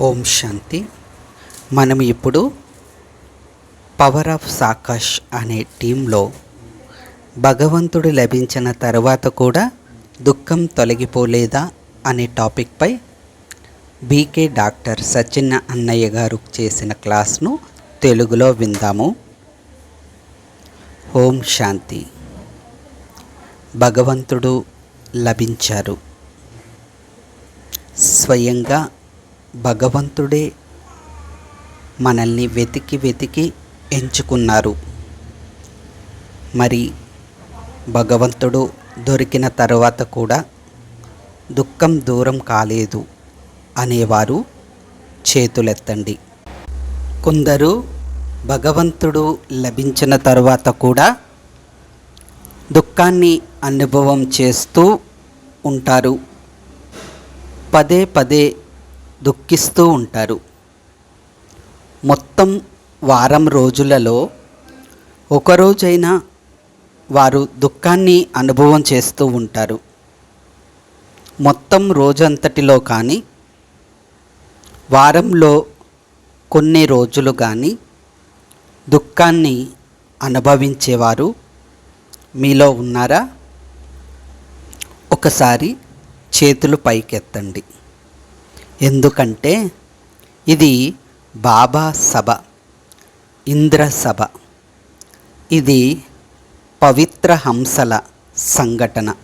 ఓం శాంతి. మనం ఇప్పుడు power of సాకాష్ అనే టీంలో భగవంతుడు లభించిన తర్వాత కూడా దుఃఖం తొలగిపోలేదా అనే టాపిక్పై బీకే డాక్టర్ సచిన్న అన్నయ్య గారు చేసిన క్లాస్ను తెలుగులో విందాము. ఓం శాంతి. భగవంతుడు లభించారు. స్వయంగా భగవంతుడే మనల్ని వెతికి వెతికి ఎంచుకున్నారు. మరి భగవంతుడు దొరికిన తర్వాత కూడా దుఃఖం దూరం కాలేదు అనేవారు చేతులెత్తండి. కొందరు భగవంతుడు లభించిన తర్వాత కూడా దుఃఖాన్ని అనుభవం చేస్తూ ఉంటారు. పదే పదే దుఃఖిస్తూ ఉంటారు. మొత్తం వారం రోజులలో ఒకరోజైనా వారు దుఃఖాన్ని అనుభవం చేస్తూ ఉంటారు. మొత్తం రోజంతటిలో కానీ వారంలో కొన్ని రోజులు కానీ దుఃఖాన్ని అనుభవించేవారు మీలో ఉన్నారా? ఒకసారి చేతులు పైకెత్తండి. ఎందుకంటే ఇది బాబా సభ ఇంద్ర సభ. ఇది పవిత్ర హంసల సంఘటన.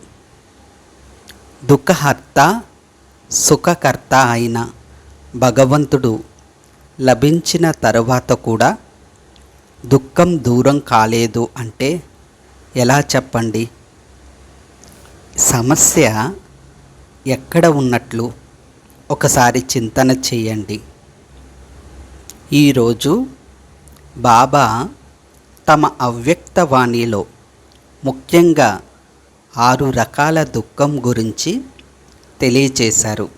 దుఃఖహర్త సుఖకర్త అయిన భగవంతుడు లభించిన తరువాత కూడా దుఃఖం దూరం కాలేదు అంటే ఎలా చెప్పండి? సమస్య ఎక్కడ ఉన్నట్లు? ఒకసారి చింతన చేయండి. ఈరోజు బాబా తమ అవ్యక్త వాణిలో ముఖ్యంగా ఆరు రకాల దుఃఖం గురించి తెలియచేశారు.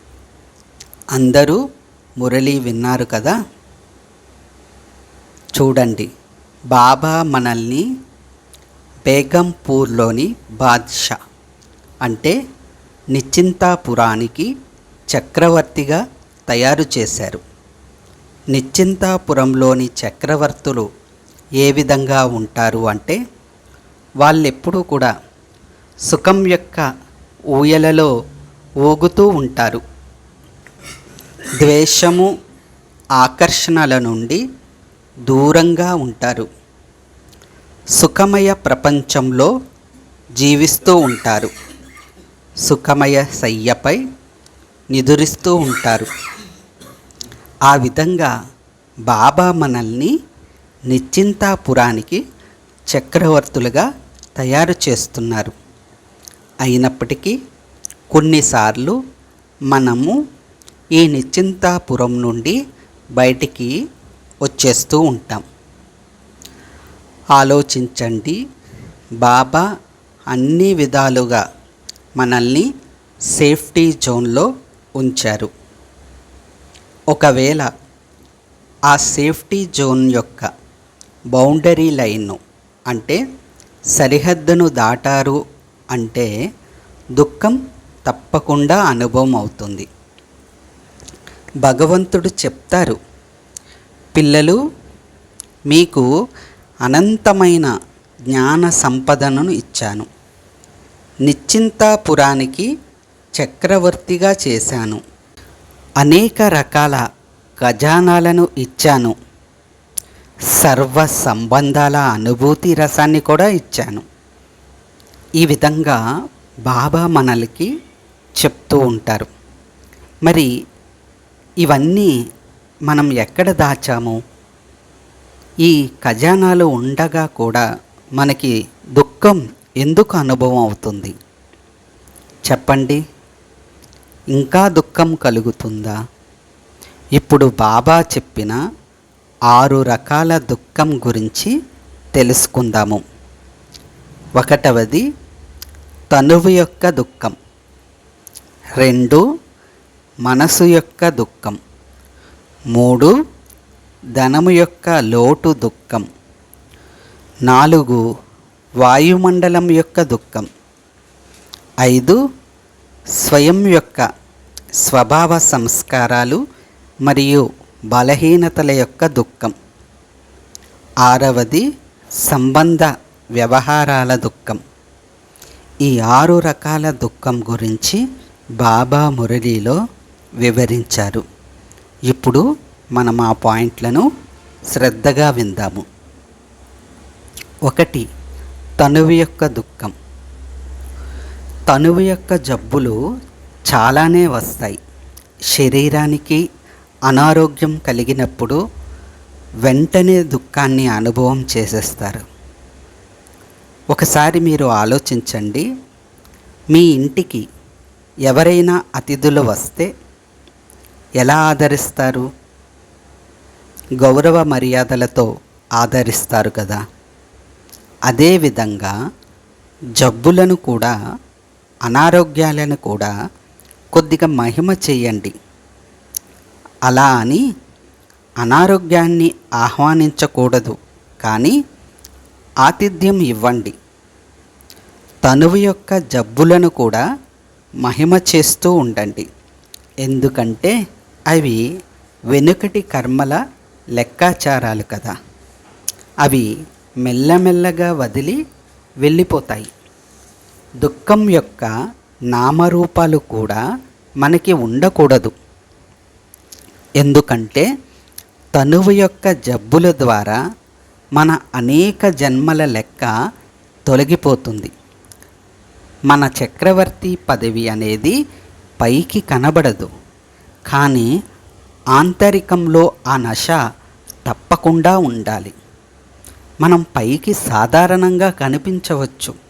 అందరూ మురళి విన్నారు కదా? చూడండి బాబా మనల్ని బేగంపూర్లోని బాద్షా అంటే నిశ్చింతాపురానికి చక్రవర్తిగా తయారు చేశారు. నిశ్చింతాపురంలోని చక్రవర్తులు ఏ విధంగా ఉంటారు అంటే వాళ్ళెప్పుడూ కూడా సుఖం యొక్క ఊయలలో ఊగుతూ ఉంటారు. ద్వేషము ఆకర్షణల నుండి దూరంగా ఉంటారు. సుఖమయ ప్రపంచంలో జీవిస్తూ ఉంటారు. సుఖమయ శయ్యపై నిదురిస్తూ ఉంటారు. ఆ విధంగా బాబా మనల్ని నిశ్చింతాపురానికి చక్రవర్తులుగా తయారు చేస్తున్నారు. అయినప్పటికీ కొన్నిసార్లు మనము ఈ నిశ్చింతాపురం నుండి బయటికి వచ్చేస్తూ ఉంటాం. ఆలోచించండి బాబా అన్ని విధాలుగా మనల్ని సేఫ్టీ జోన్లో ఉంచారు. ఒకవేళ ఆ సేఫ్టీ జోన్ యొక్క బౌండరీ లైన్ను అంటే సరిహద్దును దాటారు అంటే దుఃఖం తప్పకుండా అనుభవం అవుతుంది. భగవంతుడు చెప్తారు పిల్లలు మీకు అనంతమైన జ్ఞాన సంపదను ఇచ్చాను. నిశ్చింతాపురానికి చక్రవర్తిగా చేశాను. అనేక రకాల ఖజానాలను ఇచ్చాను. సర్వ సంబంధాల అనుభూతి రసాన్ని కూడా ఇచ్చాను. ఈ విధంగా బాబా మనల్కి చెప్తూ ఉంటారు. మరి ఇవన్నీ మనం ఎక్కడ దాచాము? ఈ ఖజానాలు ఉండగా కూడా మనకి దుఃఖం ఎందుకు అనుభవం అవుతుంది? చెప్పండి. ఇంకా దుఃఖం కలుగుతుందా? ఇప్పుడు బాబా చెప్పిన ఆరు రకాల దుఃఖం గురించి తెలుసుకుందాము. ఒకటవది తనువు యొక్క దుఃఖం. రెండు మనసు యొక్క దుఃఖం. మూడు ధనము యొక్క లోటు దుఃఖం. నాలుగు వాయుమండలం యొక్క దుఃఖం. ఐదు స్వయం యొక్క స్వభావ సంస్కారాలు మరియు బలహీనతల యొక్క దుఃఖం. ఆరవది సంబంధ వ్యవహారాల దుఃఖం. ఈ ఆరు రకాల దుఃఖం గురించి బాబా మురళిలో వివరించారు. ఇప్పుడు మనం ఆ పాయింట్లను శ్రద్ధగా విందాము. ఒకటి తనువు యొక్క దుఃఖం. తనువు యొక్క జబ్బులు చాలానే వస్తాయి. శరీరానికి అనారోగ్యం కలిగినప్పుడు వెంటనే దుఃఖాన్ని అనుభవం చేసేస్తారు. ఒకసారి మీరు ఆలోచించండి మీ ఇంటికి ఎవరైనా అతిథులు వస్తే ఎలా ఆదరిస్తారు? గౌరవ మర్యాదలతో ఆదరిస్తారు కదా. అదేవిధంగా జబ్బులను కూడా అనారోగ్యాలను కూడా కొద్దిగా మహిమ చేయండి. అలా అని అనారోగ్యాన్ని ఆహ్వానించకూడదు. కానీ ఆతిథ్యం ఇవ్వండి. తనువు యొక్క జబ్బులను కూడా మహిమ చేస్తూ ఉండండి. ఎందుకంటే అవి వెనుకటి కర్మల లెక్కాచారాలు కదా. అవి మెల్లమెల్లగా వదిలి వెళ్ళిపోతాయి. దుఃఖం యొక్క నామరూపాలు కూడా మనకి ఉండకూడదు. ఎందుకంటే తనువు యొక్క జబ్బుల ద్వారా మన అనేక జన్మల లెక్క తొలగిపోతుంది. మన చక్రవర్తి పదవి అనేది పైకి కనబడదు. కానీ ఆంతరికంలో ఆ నశ తప్పకుండా ఉండాలి. మనం పైకి సాధారణంగా కనిపించవచ్చు.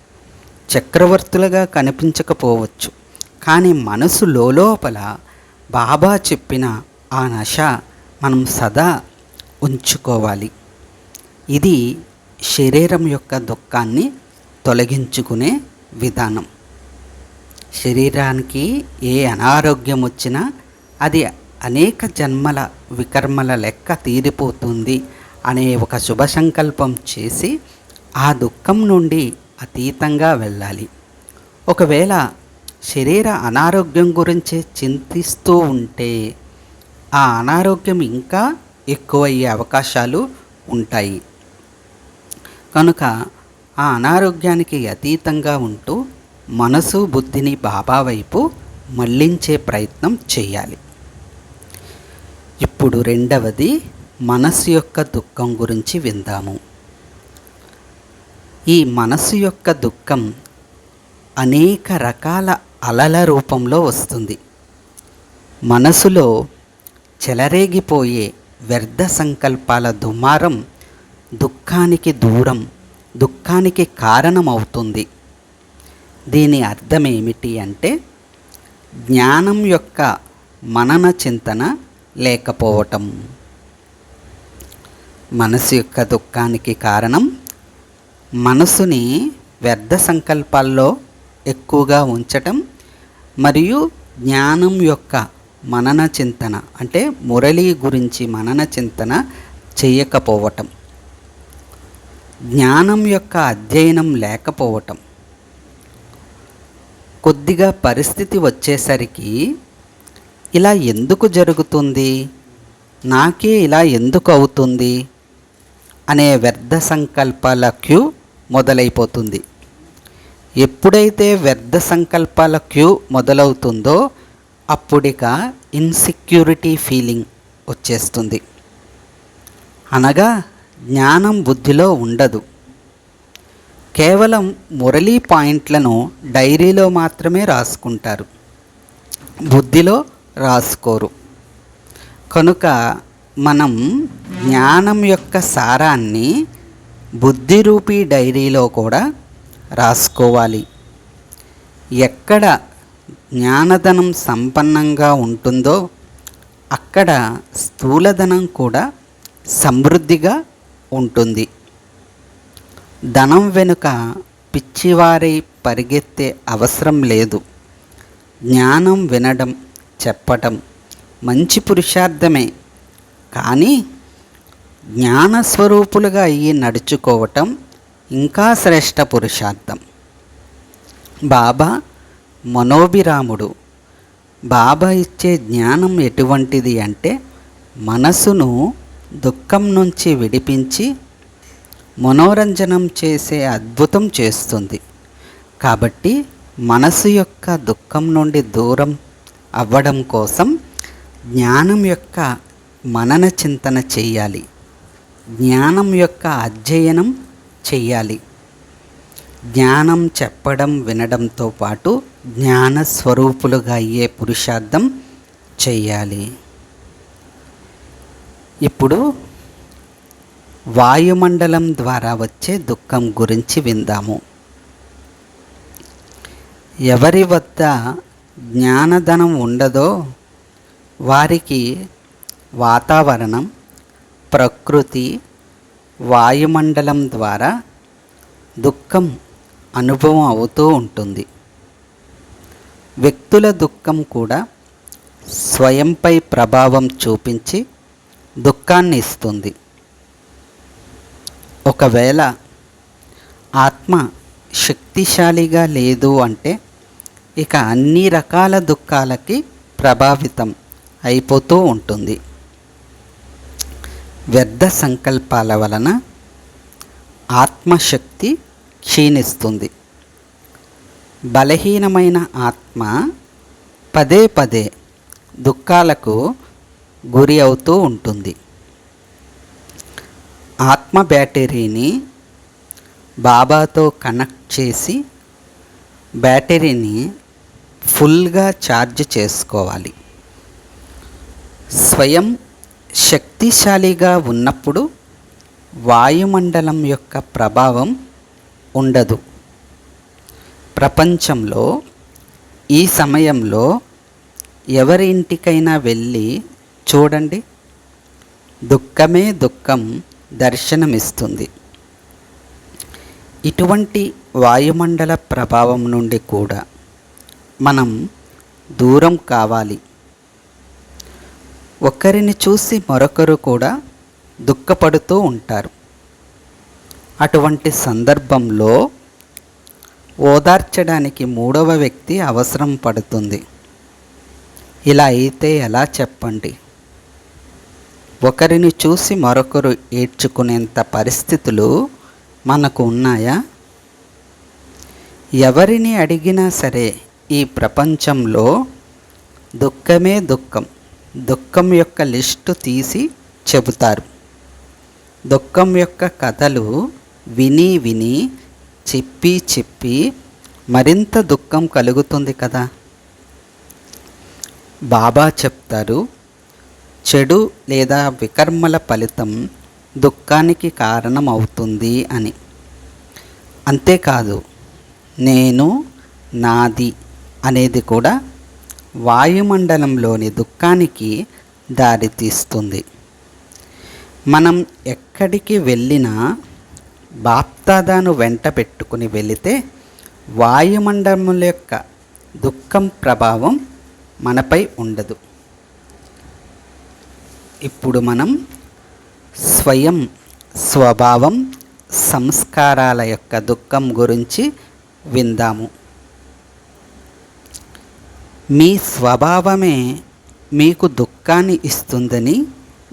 చక్రవర్తులుగా కనిపించకపోవచ్చు. కానీ మనసు లోపల బాబా చెప్పిన ఆ నశ మనం సదా ఉంచుకోవాలి. ఇది శరీరం యొక్క దుఃఖాన్ని తొలగించుకునే విధానం. శరీరానికి ఏ అనారోగ్యం వచ్చినా అది అనేక జన్మల వికర్మల లెక్క తీరిపోతుంది అనే ఒక శుభ సంకల్పం చేసి ఆ దుఃఖం నుండి అతీతంగా వెళ్ళాలి. ఒకవేళ శరీర అనారోగ్యం గురించి చింతిస్తూ ఉంటే ఆ అనారోగ్యం ఇంకా ఎక్కువయ్యే అవకాశాలు ఉంటాయి. కనుక ఆ అనారోగ్యానికి అతీతంగా ఉంటూ మనసు బుద్ధిని బాబా వైపు మళ్ళించే ప్రయత్నం చేయాలి. ఇప్పుడు రెండవది మనసు యొక్క దుఃఖం గురించి విందాము. ఈ మనసు యొక్క దుఃఖం అనేక రకాల అలల రూపంలో వస్తుంది. మనసులో చెలరేగిపోయే వ్యర్థ సంకల్పాల దుమారం దుఃఖానికి దూరం దుఃఖానికి కారణమవుతుంది. దీని అర్థం ఏమిటి అంటే జ్ఞానం యొక్క మనన చింతన లేకపోవటం. మనసు యొక్క దుఃఖానికి కారణం మనసుని వ్యర్థ సంకల్పాల్లో ఎక్కువగా ఉంచటం మరియు జ్ఞానం యొక్క మనన చింతన అంటే మురళి గురించి మనన చింతన చేయకపోవటం. జ్ఞానం యొక్క అధ్యయనం లేకపోవటం. కొద్దిగా పరిస్థితి వచ్చేసరికి ఇలా ఎందుకు జరుగుతుంది? నాకే ఇలా ఎందుకు అవుతుంది? అనే వ్యర్థ సంకల్పాల క్యూ మొదలైపోతుంది. ఎప్పుడైతే వ్యర్థ సంకల్పాల క్యూ మొదలవుతుందో అప్పుడిక ఇన్సెక్యూరిటీ ఫీలింగ్ వచ్చేస్తుంది. అనగా జ్ఞానం బుద్ధిలో ఉండదు. కేవలం మురళీ పాయింట్లను డైరీలో మాత్రమే రాసుకుంటారు. బుద్ధిలో రాసుకోరు. కనుక మనం జ్ఞానం యొక్క సారాన్ని బుద్ధిరూపీ డైరీలో కూడా రాసుకోవాలి. ఎక్కడ జ్ఞానధనం సంపన్నంగా ఉంటుందో అక్కడ స్థూలధనం కూడా సమృద్ధిగా ఉంటుంది. ధనం వెనుక పిచ్చివారై పరిగెత్తే అవసరం లేదు. జ్ఞానం వినడం చెప్పటం మంచి పురుషార్థమే. కానీ జ్ఞానస్వరూపులుగా అయ్యి నడుచుకోవటం ఇంకా శ్రేష్ట పురుషార్థం. బాబా మనోభిరాముడు. బాబా ఇచ్చే జ్ఞానం ఎటువంటిది అంటే మనసును దుఃఖం నుంచి విడిపించి మనోరంజనం చేసే అద్భుతం చేస్తుంది. కాబట్టి మనసు యొక్క దుఃఖం నుండి దూరం అవ్వడం కోసం జ్ఞానం యొక్క మనన చింతన చేయాలి. జ్ఞానం యొక్క అధ్యయనం చెయ్యాలి. జ్ఞానం చెప్పడం వినడంతో పాటు జ్ఞాన స్వరూపులుగా అయ్యే పురుషార్థం చెయ్యాలి. ఇప్పుడు వాయుమండలం ద్వారా వచ్చే దుఃఖం గురించి విందాము. ఎవరి వద్ద జ్ఞానధనం ఉండదో వారికి వాతావరణం ప్రకృతి వాయుమండలం ద్వారా దుఃఖం అనుభవం అవుతూ ఉంటుంది. వ్యక్తుల దుఃఖం కూడా స్వయంపై ప్రభావం చూపించి దుఃఖాన్ని ఇస్తుంది. ఒకవేళ ఆత్మ శక్తిశాలిగా లేదు అంటే ఇక అన్ని రకాల దుఃఖాలకి ప్రభావితం అయిపోతూ ఉంటుంది. వ్యర్థ సంకల్పాల వలన ఆత్మశక్తి క్షీణిస్తుంది. బలహీనమైన ఆత్మ పదే పదే దుఃఖాలకు గురి అవుతూ ఉంటుంది. ఆత్మ బ్యాటరీని బాబాతో కనెక్ట్ చేసి బ్యాటరీని ఫుల్గా ఛార్జ్ చేసుకోవాలి. స్వయం శక్తిశాలిగా ఉన్నప్పుడు వాయుమండలం యొక్క ప్రభావం ఉండదు. ప్రపంచంలో ఈ సమయంలో ఎవరి ఇంటికైనా వెళ్ళి చూడండి. దుఃఖమే దుఃఖం దర్శనమిస్తుంది. ఇటువంటి వాయుమండల ప్రభావం నుండి కూడా మనం దూరం కావాలి. ఒకరిని చూసి మరొకరు కూడా దుఃఖపడుతూ ఉంటారు. అటువంటి సందర్భంలో ఓదార్చడానికి మూడవ వ్యక్తి అవసరం పడుతుంది. ఇలా అయితే ఎలా చెప్పండి? ఒకరిని చూసి మరొకరు ఏడ్చుకునేంత పరిస్థితులు మనకు ఉన్నాయా? ఎవరిని అడిగినా సరే ఈ ప్రపంచంలో దుఃఖమే దుఃఖం. దుఃఖం యొక్క లిస్టు తీసి చెబుతారు. దుఃఖం యొక్క కథలు విని విని చెప్పి చెప్పి మరింత దుఃఖం కలుగుతుంది కదా. బాబా చెప్తారు చెడు లేదా వికర్మల ఫలితం దుఃఖానికి కారణం అవుతుంది అని. అంతేకాదు నేను నాది అనేది కూడా వాయుమండలంలోని దుఃఖానికి దారితీస్తుంది మనం ఎక్కడికి వెళ్ళినా బాప్తాదాను వెంట పెట్టుకుని వెళితే వాయుమండలం యొక్క దుఃఖం ప్రభావం మనపై ఉండదు. ఇప్పుడు మనం స్వయం స్వభావం సంస్కారాల యొక్క దుఃఖం గురించి విందాము. మీ స్వభావమే మీకు దుఃఖాన్ని ఇస్తుందని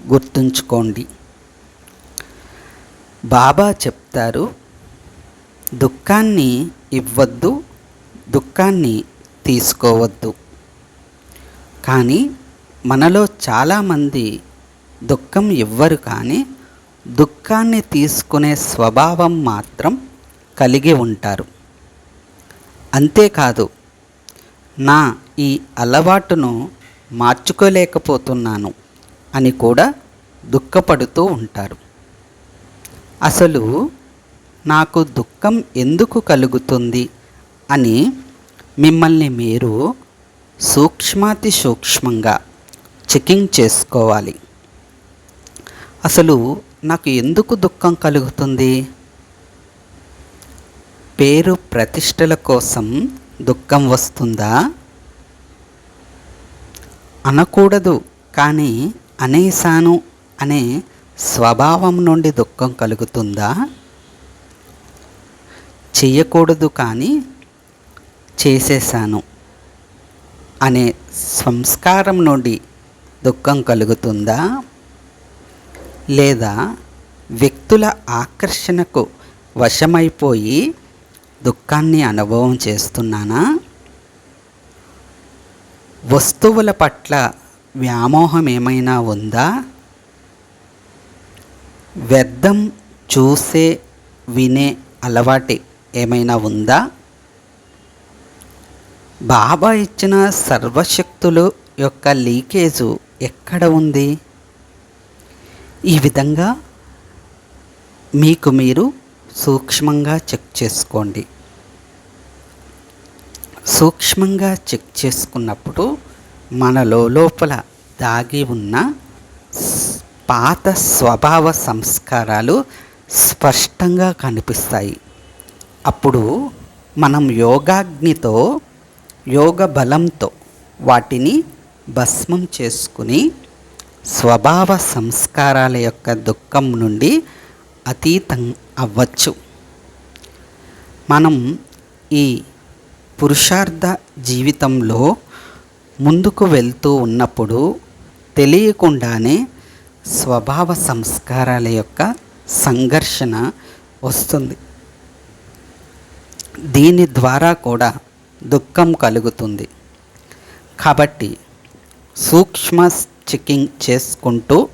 గుర్తుంచుకోండి. బాబా చెప్తారు దుఃఖాన్ని ఇవ్వద్దు దుఃఖాన్ని తీసుకోవద్దు. కానీ మనలో చాలామంది దుఃఖం ఇవ్వరు కానీ దుఃఖాన్ని తీసుకునే స్వభావం మాత్రం కలిగి ఉంటారు. అంతేకాదు నా ఈ అలవాటును మార్చుకోలేకపోతున్నాను అని కూడా దుఃఖపడుతూ ఉంటారు. అసలు నాకు దుఃఖం ఎందుకు కలుగుతుంది అని మిమ్మల్ని మీరు సూక్ష్మాతి సూక్ష్మంగా చెకింగ్ చేసుకోవాలి. అసలు నాకు ఎందుకు దుఃఖం కలుగుతుంది? పేరు ప్రతిష్టల కోసం దుఃఖం వస్తుందా? అనకూడదు కానీ అనేసాను అనే స్వభావం నుండి దుఃఖం కలుగుతుందా? చెయ్యకూడదు కానీ చేసేసాను అనే సంస్కారం నుండి దుఃఖం కలుగుతుందా? లేదా వ్యక్తుల ఆకర్షణకు వశమైపోయి దుఃఖాన్ని అనుభవం చేస్తున్నానా? వస్తువుల పట్ల వ్యామోహం ఏమైనా ఉందా? వ్యర్థం చూసే వినే అలవాటి ఏమైనా ఉందా? బాబా ఇచ్చిన సర్వశక్తులు యొక్క లీకేజు ఎక్కడ ఉంది? ఈ విధంగా మీకు మీరు సూక్ష్మంగా చెక్ చేసుకోండి. సూక్ష్మంగా చెక్ చేసుకున్నప్పుడు మనలో లోపల దాగి ఉన్న పాత స్వభావ సంస్కారాలు స్పష్టంగా కనిపిస్తాయి. అప్పుడు మనం యోగాగ్నితో యోగ బలంతో వాటిని భస్మం చేసుకుని స్వభావ సంస్కారాల యొక్క దుఃఖం నుండి అతీతం అవ్వచ్చు. మనం ఈ పురుషార్థ జీవితంలో ముందుకు వెళ్తూ ఉన్నప్పుడు తెలియకుండానే స్వభావ సంస్కారాల యొక్క సంఘర్షణ వస్తుంది. దీని ద్వారా కూడా దుఃఖం కలుగుతుంది. కాబట్టి సూక్ష్మ చెకింగ్ చేసుకుంటూ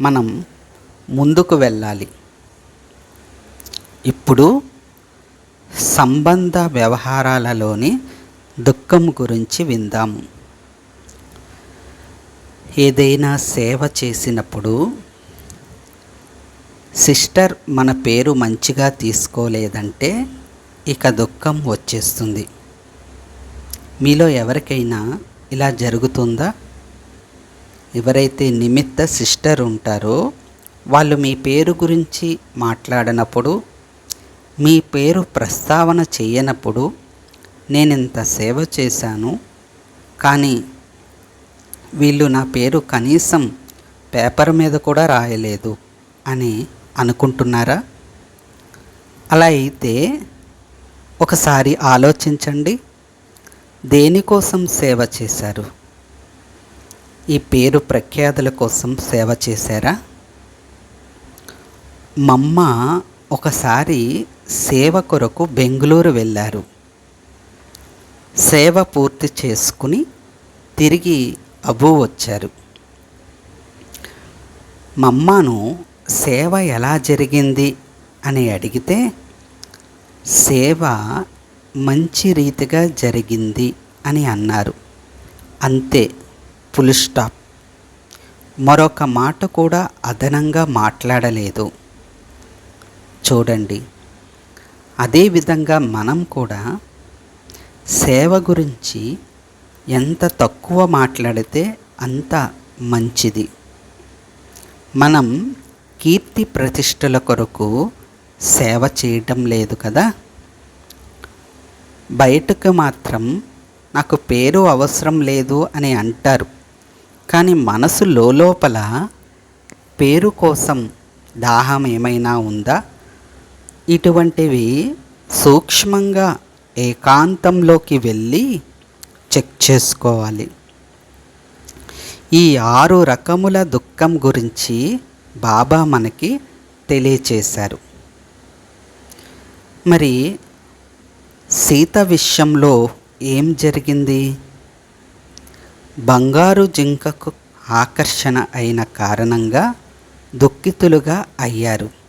మనం ముందుకు వెళ్ళాలి. ఇప్పుడు సంబంధ వ్యవహారాలలోని దుఃఖం గురించి విందాము ఏదైనా సేవ చేసినప్పుడు సిస్టర్ మన పేరు మంచిగా తీసుకోలేదంటే ఇక దుఃఖం వచ్చేస్తుంది. మీలో ఎవరికైనా ఇలా జరుగుతుందా? ఎవరైతే నిమిత్త సిస్టర్ ఉంటారో వాళ్ళు మీ పేరు గురించి మాట్లాడినప్పుడు మీ పేరు ప్రస్తావన చేయనప్పుడు నేను ఇంత సేవ చేశాను. కానీ వీళ్ళు నా పేరు కనీసం పేపర్ మీద కూడా రాయలేదు అని అనుకుంటున్నారా? అలా అయితే ఒకసారి ఆలోచించండి. దేనికోసం సేవ చేశారు? ఈ పేరు ప్రఖ్యాతుల కోసం సేవ చేశారా? మమ్మ ఒకసారి సేవ కొరకు బెంగళూరు వెళ్ళారు. సేవ పూర్తి చేసుకుని తిరిగి అబు వచ్చారు. మమ్మను సేవ ఎలా జరిగింది? అని అడిగితే సేవ మంచి రీతిగా జరిగింది అని అన్నారు. అంతే ఫుల్ స్టాప్. మరొక మాట కూడా అదనంగా మాట్లాడలేదు. చూడండి అదేవిధంగా మనం కూడా సేవ గురించి ఎంత తక్కువ మాట్లాడితే అంత మంచిది. మనం కీర్తి ప్రతిష్టల కొరకు సేవ చేయటం లేదు కదా. బయటకు మాత్రం నాకు పేరు అవసరం లేదు అని అంటారు. కానీ మనసు లోపల పేరు కోసం దాహం ఏమైనా ఉందా? ఇటువంటివి సూక్ష్మంగా ఏకాంతంలోకి వెళ్ళి చెక్ చేసుకోవాలి. ఈ ఆరు రకముల దుఃఖం గురించి బాబా మనకి తెలియచేశారు. మరి సీత విషయంలో ఏం జరిగింది? బంగారు జింకకు ఆకర్షణ అయిన కారణంగా దుఃఖితులుగా అయ్యారు.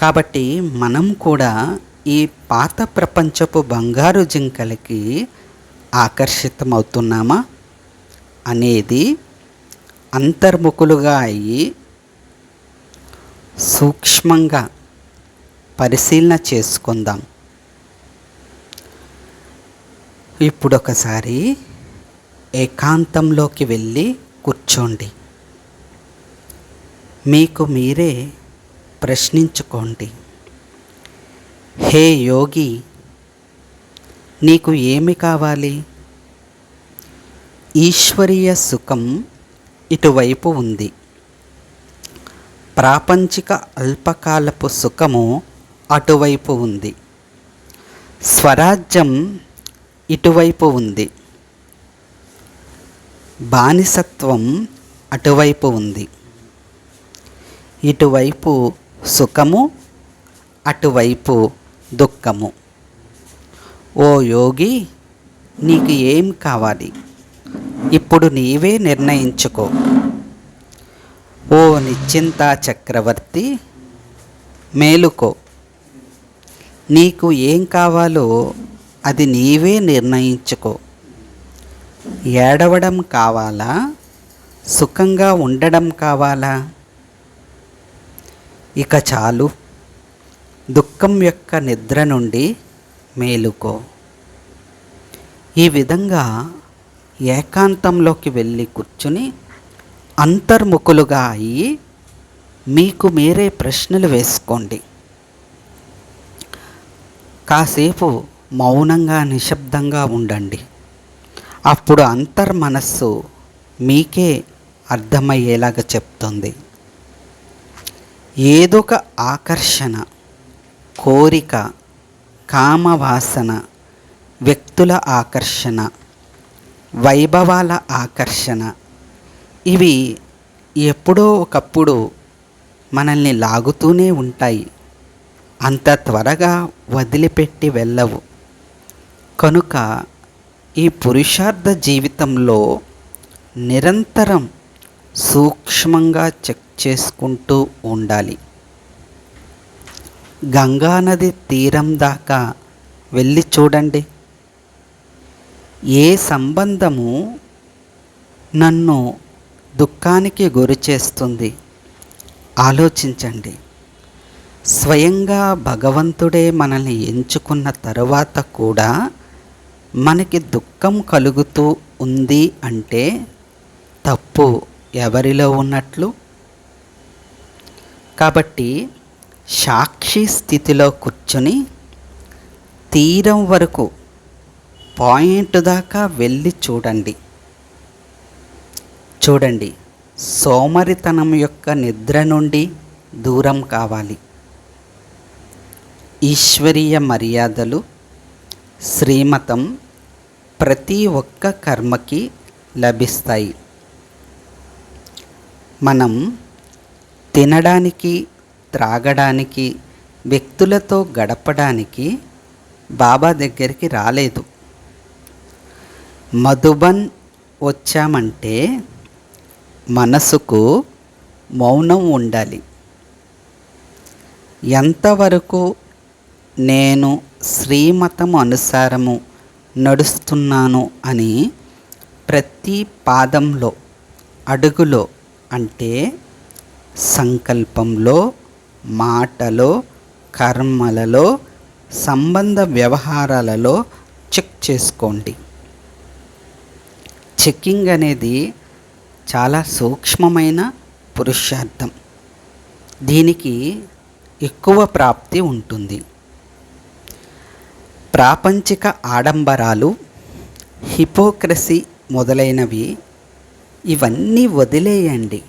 కాబట్టి మనం కూడా ఈ పాత ప్రపంచపు బంగారు జింకలకి ఆకర్షితమవుతున్నామా అనేది అంతర్ముఖులుగా అయ్యి సూక్ష్మంగా పరిశీలన చేసుకుందాం. ఇప్పుడు ఒకసారి ఏకాంతంలోకి వెళ్ళి కూర్చోండి. మీకు మీరే ప్రశ్నించుకోండి. హే యోగి నీకు ఏమి కావాలి? ఈశ్వరీయ సుఖం ఇటువైపు ఉంది. ప్రాపంచిక అల్పకాలపు సుఖము అటువైపు ఉంది. స్వరాజ్యం ఇటువైపు ఉంది. బానిసత్వం అటువైపు ఉంది. ఇటువైపు సుఖము అటువైపు దుఃఖము. ఓ యోగి నీకు ఏం కావాలి? ఇప్పుడు నీవే నిర్ణయించుకో. ఓ నిశ్చింత చక్రవర్తి మేలుకో. నీకు ఏం కావాలో అది నీవే నిర్ణయించుకో. ఏడవడం కావాలా? సుఖంగా ఉండడం కావాలా? ఇక చాలు. దుఃఖం యొక్క నిద్ర నుండి మేలుకో. ఈ విధంగా ఏకాంతంలోకి వెళ్ళి కూర్చుని అంతర్ముఖులుగా అయ్యి మీకు మీరే ప్రశ్నలు వేసుకోండి. కాసేపు మౌనంగా నిశ్శబ్దంగా ఉండండి. అప్పుడు అంతర్మనస్సు మీకే అర్థమయ్యేలాగా చెప్తుంది. ఏదొక ఆకర్షణ కోరిక కామవాసన వ్యక్తుల ఆకర్షణ వైభవాల ఆకర్షణ ఇవి ఎప్పుడో ఒకప్పుడు మనల్ని లాగుతూనే ఉంటాయి. అంత త్వరగా వదిలిపెట్టి వెళ్ళవు. కనుక ఈ పురుషార్థ జీవితంలో నిరంతరం సూక్ష్మంగా చెక్ చేసుకుంటూ ఉండాలి. గంగానది తీరం దాకా వెళ్ళి చూడండి. ఏ సంబంధము నన్ను దుఃఖానికి గురి చేస్తుంది? ఆలోచించండి. స్వయంగా భగవంతుడే మనల్ని ఎంచుకున్న తరువాత కూడా మనకి దుఃఖం కలుగుతూ ఉంది అంటే తప్పు ఎవరిలో ఉన్నట్లు? కాబట్టి సాక్షి స్థితిలో కూర్చొని తీరం వరకు పాయింట్ దాకా వెళ్ళి చూడండి. చూడండి సోమరితనం యొక్క నిద్ర నుండి దూరం కావాలి. ఈశ్వరీయ మర్యాదలు శ్రీమతం ప్రతి ఒక్క కర్మకి లభిస్తాయి. మనం తినడానికి త్రాగడానికి వ్యక్తులతో గడపడానికి బాబా దగ్గరికి రాలేదు. మధుబన్ వచ్చామంటే మనసుకు మౌనం ఉండాలి. ఎంతవరకు నేను శ్రీమతం అనుసారము నడుస్తున్నాను అని ప్రతి పాదంలో అడుగులో అంటే సంకల్పంలో మాటలో కర్మలలో సంబంధ వ్యవహారాలలో చెక్ చేసుకోండి. చెక్కింగ్ అనేది చాలా సూక్ష్మమైన పురుషార్థం. దీనికి ఎక్కువ ప్రాప్తి ఉంటుంది. ప్రాపంచిక ఆడంబరాలు హిపోక్రసీ మొదలైనవి ఇవన్నీ వదిలేయండి.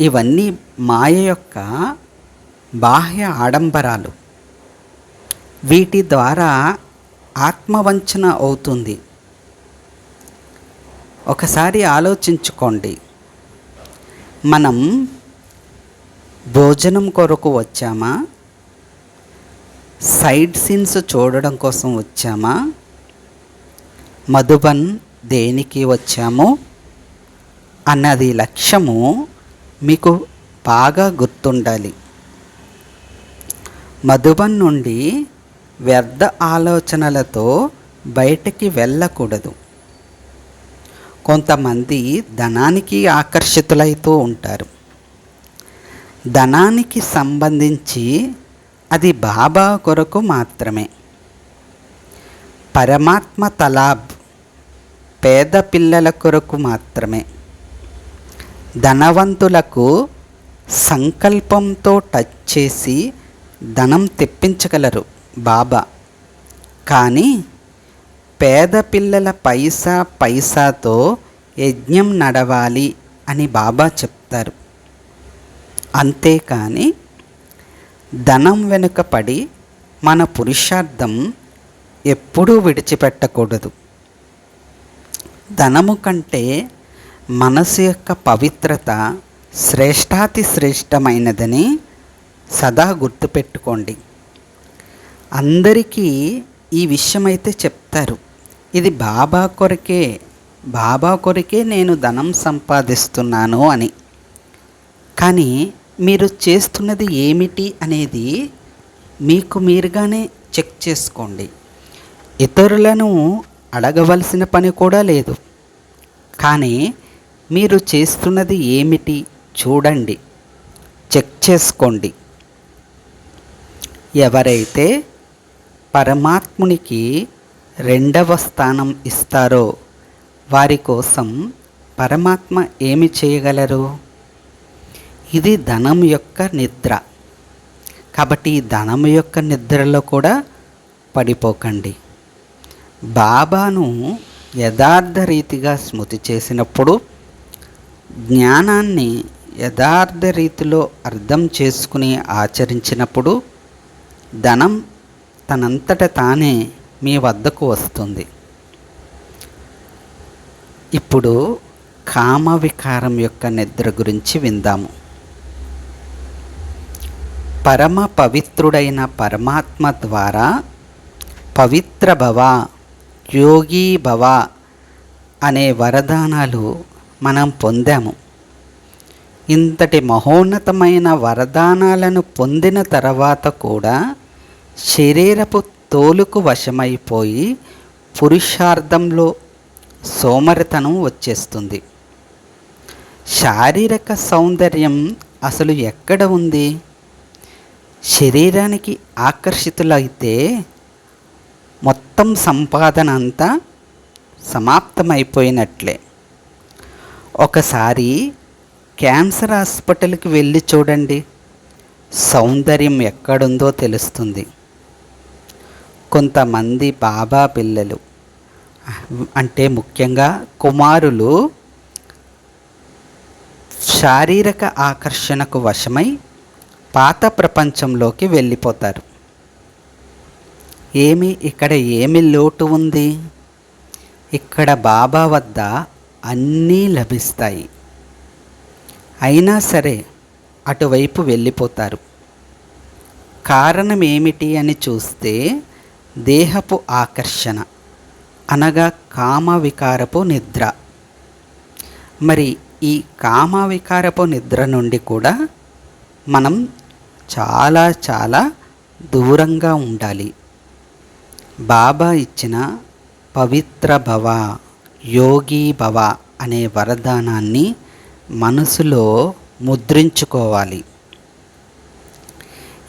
ఇవన్నీ మాయ యొక్క బాహ్య ఆడంబరాలు. వీటి ద్వారా ఆత్మవంచన అవుతుంది. ఒకసారి ఆలోచించుకోండి. మనం భోజనం కొరకు వచ్చామా? సైడ్ సీన్స్ చూడడం కోసం వచ్చామా? మధుబన్ దేనికి వచ్చాము? అన్నది లక్ష్యము మీకు బాగా గుర్తుండాలి. మధుబన్ నుండి వ్యర్థ ఆలోచనలతో బయటికి వెళ్ళకూడదు. కొంతమంది ధనానికి ఆకర్షితులైతూ ఉంటారు. ధనానికి సంబంధించి అది బాబా కొరకు మాత్రమే. పరమాత్మ తలాబ్ పేద పిల్లల కొరకు మాత్రమే. ధనవంతులకు సంకల్పంతో టచ్ చేసి ధనం తెప్పించగలరు బాబా. కానీ పేద పిల్లల పైసా పైసాతో యజ్ఞం నడవాలి అని బాబా చెప్తారు. అంతేకాని ధనం వెనుక పడి మన పురుషార్థం ఎప్పుడూ విడిచిపెట్టకూడదు. ధనము కంటే మనసు యొక్క పవిత్రత శ్రేష్టాతి శ్రేష్టమైనదని సదా గుర్తుపెట్టుకోండి. అందరికీ ఈ విషయం అయితే చెప్తారు. ఇది బాబా కొరకే బాబా కొరకే నేను ధనం సంపాదిస్తున్నాను అని. కానీ మీరు చేస్తున్నది ఏమిటి అనేది మీకు మీరుగానే చెక్ చేసుకోండి. ఇతరులను అడగవలసిన పని కూడా లేదు. కానీ మీరు చేస్తున్నది ఏమిటి చూడండి. చెక్ చేసుకోండి. ఎవరైతే పరమాత్మునికి రెండవ స్థానం ఇస్తారో వారి కోసం పరమాత్మ ఏమి చేయగలరు? ఇది ధనం యొక్క నిద్ర. కాబట్టి ఈ ధనం యొక్క నిద్రలో కూడా పడిపోకండి. బాబాను యథార్థ రీతిగా స్మృతి చేసినప్పుడు జ్ఞానాన్ని యథార్థ రీతిలో అర్థం చేసుకుని ఆచరించినప్పుడు ధనం తనంతట తానే మీ వద్దకు వస్తుంది. ఇప్పుడు కామ వికారం యొక్క నిద్ర గురించి విందాము. పరమ పవిత్రుడైన పరమాత్మ ద్వారా పవిత్ర భవ యోగీ భవ అనే వరదానాలు మనం పొందాము. ఇంతటి మహోన్నతమైన వరదానాలను పొందిన తర్వాత కూడా శరీరపు తోలుకు వశమైపోయి పురుషార్థంలో సోమరితనం వచ్చేస్తుంది. శారీరక సౌందర్యం అసలు ఎక్కడ ఉంది? శరీరానికి ఆకర్షితులైతే మొత్తం సంపాదన అంతా సమాప్తమైపోయినట్లే. ఒకసారి క్యాన్సర్ హాస్పిటల్కి వెళ్ళి చూడండి. సౌందర్యం ఎక్కడుందో తెలుస్తుంది. కొంతమంది బాబా పిల్లలు అంటే ముఖ్యంగా కుమారులు శారీరక ఆకర్షణకు వశమై పాత ప్రపంచంలోకి వెళ్ళిపోతారు. ఏమి ఇక్కడ ఏమి లోటు ఉంది? ఇక్కడ బాబా వద్ద అన్నీ లభిస్తాయి. అయినా సరే అటువైపు వెళ్ళిపోతారు. కారణం ఏమిటి అని చూస్తే దేహపు ఆకర్షణ అనగా కామ వికారపు నిద్ర. మరి ఈ కామ వికారపు నిద్ర నుండి కూడా మనం చాలా చాలా దూరంగా ఉండాలి. బాబా ఇచ్చిన పవిత్ర భవ యోగి భవ అనే వరదానాన్ని మనసులో ముద్రించుకోవాలి.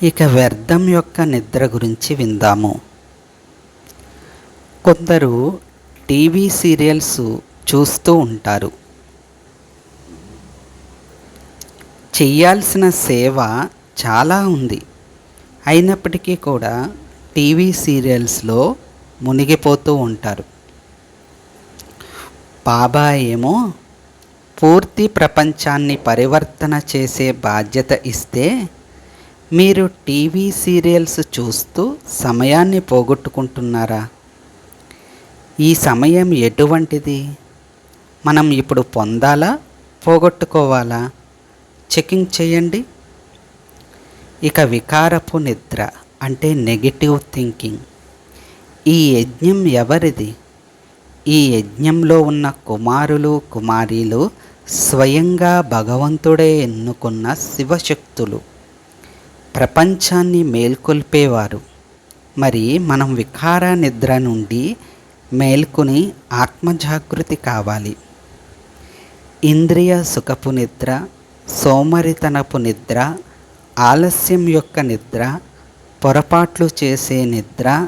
ఇక వ్యర్థం యొక్క నిద్ర గురించి విందాము. కొందరు టీవీ సీరియల్స్ చూస్తూ ఉంటారు. చేయాల్సిన సేవ చాలా ఉంది. అయినప్పటికీ కూడా టీవీ సీరియల్స్లో మునిగిపోతూ ఉంటారు. బాబా ఏమో పూర్తి ప్రపంచాన్ని పరివర్తన చేసే బాధ్యత ఇస్తే మీరు టీవీ సీరియల్స్ చూస్తూ సమయాన్ని పోగొట్టుకుంటున్నారా? ఈ సమయం ఎటువంటిది? మనం ఇప్పుడు పొందాలా? పోగొట్టుకోవాలా? చెకింగ్ చేయండి. ఇక వికారపు నిద్ర అంటే నెగిటివ్ థింకింగ్. ఈ యజ్ఞం ఎవరిది? ఈ యజ్ఞంలో ఉన్న కుమారులు కుమారీలు స్వయంగా భగవంతుడే ఎన్నుకున్న శివశక్తులు. ప్రపంచాన్ని మేల్కొల్పేవారు. మరి మనం వికార నిద్ర నుండి మేల్కొని ఆత్మజాగృతి కావాలి. ఇంద్రియ సుఖపు నిద్ర సోమరితనపు నిద్ర ఆలస్యం యొక్క నిద్ర పొరపాట్లు చేసే నిద్ర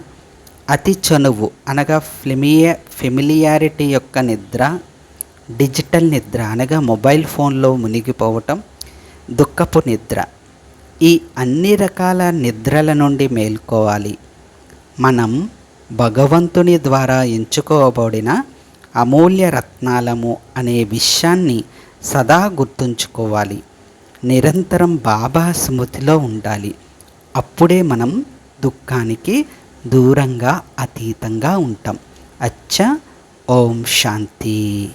అతి చనువు అనగా ఫ్లిమియ ఫెమిలియారిటీ యొక్క నిద్ర డిజిటల్ నిద్ర అనగా మొబైల్ ఫోన్లో మునిగిపోవటం దుఃఖపు నిద్ర. ఈ అన్ని రకాల నిద్రల నుండి మేల్కోవాలి. మనం భగవంతుని ద్వారా ఎంచుకోబడిన అమూల్య రత్నాలము అనే విషయాన్ని సదా గుర్తుంచుకోవాలి. నిరంతరం బాబా స్మృతిలో ఉండాలి. అప్పుడే మనం దుఃఖానికి దూరంగా అతీతంగా ఉంటాం. అచ్చ ఓం శాంతి.